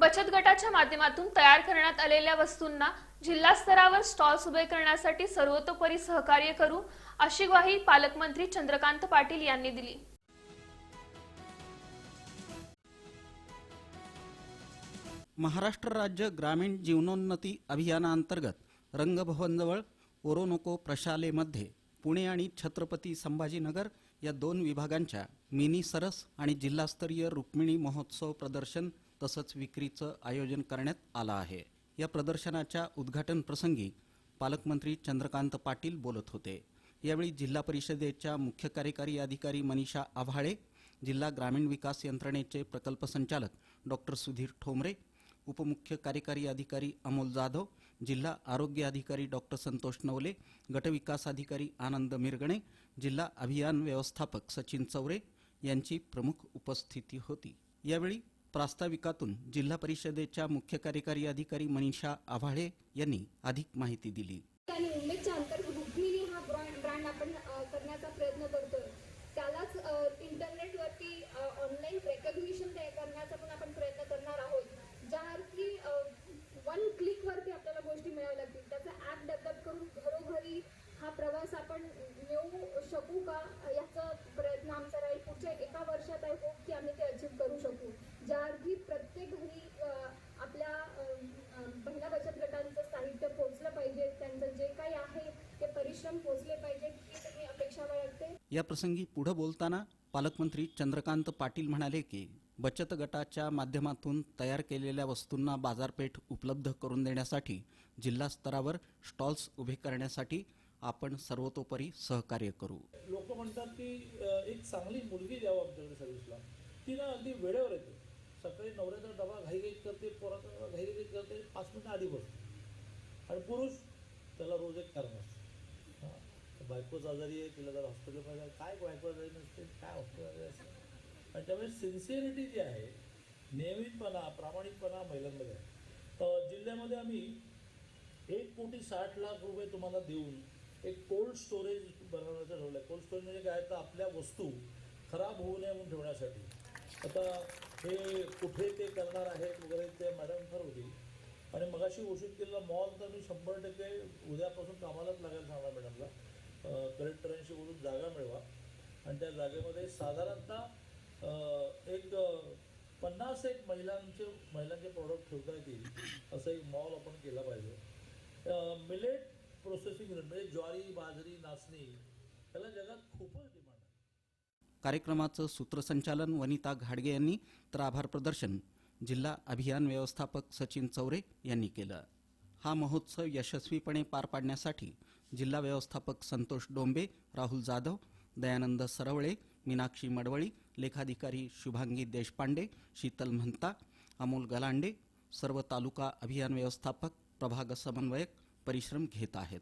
बचत गटाच्या माध्यमातून तयार करण्यात आलेल्या वस्तूंना जिल्हा स्तरावर स्टॉल्स उभे करण्यासाठी सर्वतोपरी सहकार्य करू अशी ग्वाही पालकमंत्री चंद्रकांत पाटील यांनी दिली. महाराष्ट्र राज्य ग्रामीण जीवनोन्नती अभियानाअंतर्गत रंगभवनजवळ ओरोनोको प्रशालेमध्ये पुणे आणि छत्रपती संभाजीनगर या दोन विभागांच्या मिनी सरस आणि जिल्हास्तरीय रुक्मिणी महोत्सव प्रदर्शन तसंच विक्रीचं आयोजन करण्यात आलं आहे. या प्रदर्शनाच्या उद्घाटन प्रसंगी पालकमंत्री चंद्रकांत पाटील बोलत होते. यावेळी जिल्हा परिषदेच्या मुख्य कार्यकारी अधिकारी मनीषा आव्हाळे जिल्हा ग्रामीण विकास यंत्रणेचे प्रकल्प संचालक डॉक्टर सुधीर ठोंबरे उपमुख्य कार्यकारी अधिकारी अमोल जाधव जिल्हा आरोग्य अधिकारी डॉक्टर संतोष नवले गटविकास अधिकारी आनंद मिरगणे जिल्हा अभियान व्यवस्थापक सचिन चौरे यांची प्रमुख उपस्थिती होती. यावेळी प्रास्ताविकातून जिल्हा परिषदेच्या मुख्य कार्यकारी अधिकारी मनीषा आव्हाळे यांनी अधिक माहिती दिली. आणि उमेदच्या अंतर्गत रुक्मिणी हा ब्रँड ब्रँड आपण करण्याचा प्रयत्न करतोय. त्यालाच इंटरनेटवरती ऑनलाईन रेकग्निशन करण्याचा पण आपण प्रयत्न करणार आहोत. ज्या अर्थी वन क्लिकवरती आपल्याला गोष्टी मिळाव्या लागतील. त्याचा ॲप डेव्हलप करून घरोघरी हा प्रवास आपण नेऊ शकू का याचा प्रयत्न आमचा राहील पुढच्या एका वर्षात आहे होप की आम्ही ते अचीव करू शकू ज्या अर्थी प्रत्येक घरी अ, आपल्या अ, अ, महिला बचत गटांचं साहित्य पोहोचलं पाहिजे त्यांचं जे काही आहे ते परिश्रम पोहोचले पाहिजेत ही सगळी अपेक्षा बाळगते या प्रसंगी पुढे बोलताना पालकमंत्री चंद्रकांत पाटील म्हणाले की बचत गटाच्या माध्यमातून तयार केलेल्या वस्तूंना बाजारपेठ उपलब्ध करून देण्यासाठी जिल्हा स्तरावर स्टॉल्स उभे करण्यासाठी आपण सर्वतोपरी सहकार्य करू. लोक म्हणतात की एक चांगली मुलगी द्यावं आमच्याकडे सर्व्हिसला ती ना अगदी वेळेवर येते. सकाळी नवऱ्याचा डबा घाईघाई करते पोराचा डबा घाईघाई करते पाच मिनिटं आधी बसते. आणि पुरुष त्याला रोज एक कारण असतं बायकोच आजारी आहे तिला जर हॉस्पिटल पाहिजे काय बायको आजारी नसते काय हॉस्पिटल आजारी असते आणि त्यामुळे सिन्सिअरिटी जी आहे नियमितपणा प्रामाणिकपणा महिलांमध्ये आहे. तर जिल्ह्यामध्ये आम्ही एक कोटी साठ लाख रुपये तुम्हाला देऊन एक कोल्ड स्टोरेज बनवण्याचं ठरवलं आहे. कोल्ड स्टोरेज म्हणजे काय? तर आपल्या वस्तू खराब होऊ नये म्हणून ठेवण्यासाठी. आता हे कुठे ते करणार आहेत वगैरे ते मॅडम ठरवतील. आणि मगाशी घोषित केलेला मॉल तर मी शंभर टक्के उद्यापासून कामालाच लागायला सांगणार मॅडमला कलेक्टरांशी बोलून जागा मिळवा. आणि त्या जागेमध्ये साधारणतः एक पन्नास एक महिलांचे महिलांचे प्रॉडक्ट ठेवता येतील असं एक मॉल आपण केला पाहिजे. मिलेट प्रोसेसिंग म्हणजे ज्वारी बाजरी नाचणी याला जगात खूपच डिमांड आहे. कार्यक्रमाचं सूत्रसंचालन वनिता घाडगे यांनी तर आभार प्रदर्शन जिल्हा अभियान व्यवस्थापक सचिन चौरे यांनी केलं. हा महोत्सव यशस्वीपणे पार पाडण्यासाठी जिल्हा व्यवस्थापक संतोष डोंबे राहुल जाधव दयानंद सरवळे मीनाक्षी मडवळी लेखाधिकारी शुभांगी देशपांडे शीतल म्हणता अमोल गलांडे सर्व तालुका अभियान व्यवस्थापक प्रभाग समन्वयक परिश्रम घेत आहेत.